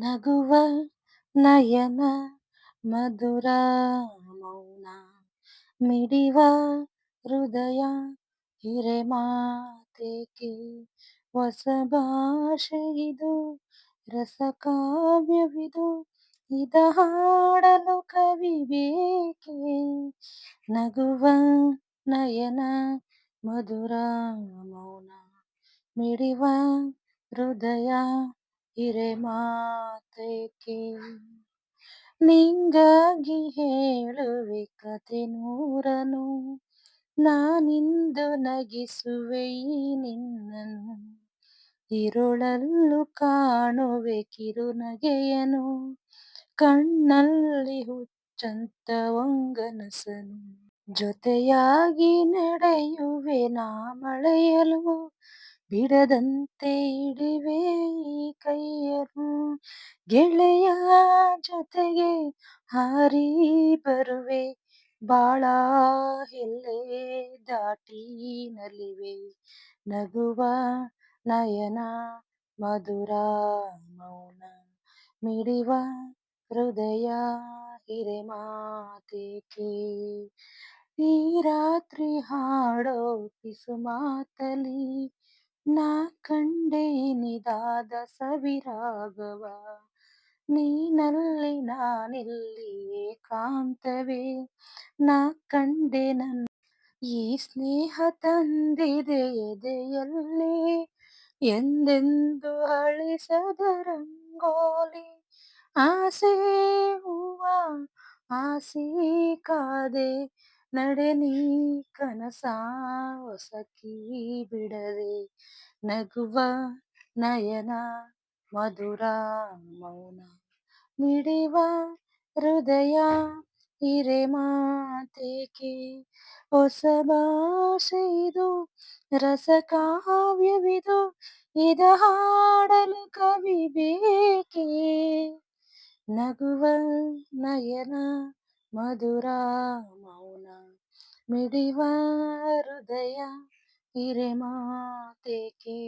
ನಗುವ ನಯನ ಮಧುರ ಮೌನ ಮಿಡಿವ ಹೃದಯ ಹಿರೆಮಾತೇಕೆ ಹೊಸ ಇದು, ರಸಕಾವ್ಯವಿದು, ಇದ ಹಾಡಲು ಕವಿ ಬೇಕೆ? ನಗುವ ನಯನ ಮಧುರ ಮೌನ ಮಿಡಿವ ಹೃದಯ ಹಿರೆಮಾತೇಕೆ ನಿಂಗಾಗಿ ಹೇಳುವೆ ಕತೆ ನೂರನು. ನಾನಿಂದು ನಗಿಸುವೆ ನಿನ್ನನು ಇರುಳಲ್ಲು ಕಾಣುವೆ ಕಿರುನಗೆಯನು. ಕಣ್ಣಲ್ಲಿ ಹುಚ್ಚಂತ ಒಂಗನಸನು. ಜೊತೆಯಾಗಿ ನಡೆಯುವೆ ನಾ ಮಳೆಯಲು. ಬಿಡದಂತೆ ಇಡಿವೆ ಈ ಕೈಯನ್ನು. ಗೆಳೆಯ ಜೊತೆಗೆ ಹಾರಿ ಬರುವೆ, ಬಾಳ ಎಲ್ಲೆ ದಾಟಿ ನಲಿವೆ. ನಗುವ ನಯನ ಮಧುರ ಮೌನ ಮಿಡಿವ ಹೃದಯ ಹಿರೆಮಾತೇಕೆ ಈ ರಾತ್ರಿ ಹಾಡೋ ಪಿಸುಮಾತಲಿ ನಾ ಕಂಡೆ ಇನಿದಾದ ಸವಿರಾಗವ ನೀನಲ್ಲಿ ನಾನಿಲ್ಲಿ ಏಕಾಂತವೇ. ನಾ ಕಂಡೆ ನನ್ನ ಈ ಸ್ನೇಹ ತಂದಿದೆ ಎದೆಯಲ್ಲಿ. ಎಂದೆಂದು ಅಳಿಸದ ರಂಗೋಲಿ. ಆಸೆ ಹೂವ, ಆಸೆ ಕಾದೆ. ನಡೆ ನೀ ಕನಸ ಹೊಸಕಿ ಬಿಡದೆ ನಗುವ ನಯನ ಮಧುರ ಮೌನ ಮಿಡಿವ ಹೃದಯ ಹಿರೆಮಾತೇಕೆ ಹೊಸ ಭಾಷೆಯಿದು ರಸಕಾವ್ಯವಿದು ಇದ ಹಾಡಲು ಕವಿ ಬೇಕೆ? ನಗುವ ನಯನ ಮಧುರ ಮೌನ ಮಿಡಿವ ಹೃದಯ ಹಿರೆಮಾತೇಕೆ